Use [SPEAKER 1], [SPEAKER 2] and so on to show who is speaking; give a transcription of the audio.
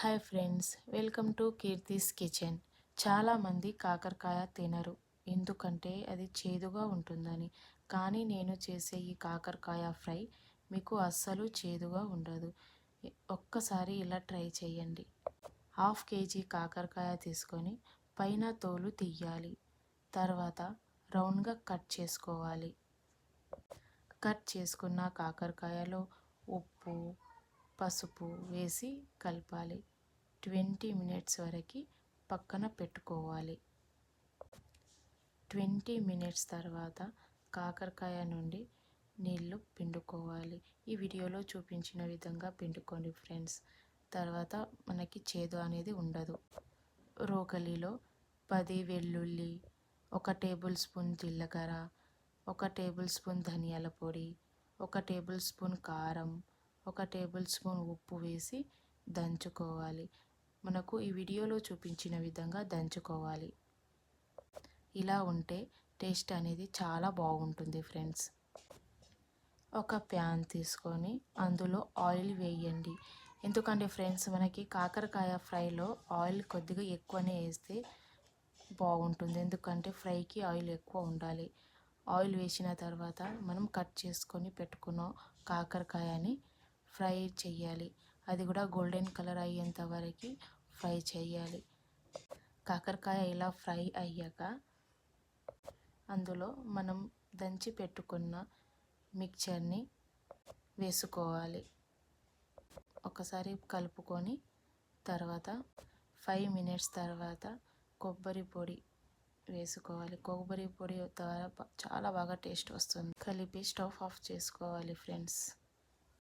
[SPEAKER 1] Hi friends welcome to Keerthi's kitchen. చాలామంది కాకరకాయ తినరు. ఎందుకంటే అది చేదుగా ఉంటుందని. కానీ నేను చేసే ఈ కాకరకాయ ఫ్రై మీకు అస్సలు చేదుగా ఉండదు. ఒక్కసారి ఇలా ట్రై చేయండి. హాఫ్ కేజీ కాకరకాయ తీసుకొని పైన తోలు తీయాలి. తర్వాత రౌండ్గా కట్ చేసుకోవాలి. కట్ చేసుకున్న కాకరకాయలో ఉప్పు పసుపు వేసి కలపాలి. ట్వంటీ మినిట్స్ వరకు పక్కన పెట్టుకోవాలి. ట్వంటీ మినిట్స్ తర్వాత కాకరకాయ నుండి నీళ్ళు పిండుకోవాలి. ఈ వీడియోలో చూపించిన విధంగా పిండుకోండి ఫ్రెండ్స్. తర్వాత మనకి చేదు అనేది ఉండదు. రోకలిలో పది వెల్లుల్లి ఒక టేబుల్ స్పూన్ జీలకర్ర ఒక టేబుల్ స్పూన్ ధనియాల పొడి ఒక టేబుల్ స్పూన్ కారం ఒక టేబుల్ స్పూన్ ఉప్పు వేసి దంచుకోవాలి. మనకు ఈ వీడియోలో చూపించిన విధంగా దంచుకోవాలి. ఇలా ఉంటే టేస్ట్ అనేది చాలా బాగుంటుంది ఫ్రెండ్స్. ఒక ప్యాన్ తీసుకొని అందులో ఆయిల్ వేయండి. ఎందుకంటే ఫ్రెండ్స్ మనకి కాకరకాయ ఫ్రైలో ఆయిల్ కొద్దిగా ఎక్కువనే వేస్తే బాగుంటుంది. ఎందుకంటే ఫ్రైకి ఆయిల్ ఎక్కువ ఉండాలి. ఆయిల్ వేసిన తర్వాత మనం కట్ చేసుకొని పెట్టుకున్న కాకరకాయని ఫ్రై చేయాలి అది కూడా గోల్డెన్ కలర్ అయ్యేంత వరకు ఫ్రై చేయాలి కాకరకాయ ఇలా ఫ్రై అయ్యాక అందులో మనం దంచి పెట్టుకున్న మిక్చర్ని వేసుకోవాలి. ఒకసారి కలుపుకొని తర్వాత ఫైవ్ మినిట్స్ తర్వాత కొబ్బరి పొడి వేసుకోవాలి. కొబ్బరి పొడి ద్వారా చాలా బాగా టేస్ట్ వస్తుంది. కలిపి స్టవ్ ఆఫ్ చేసుకోవాలి ఫ్రెండ్స్.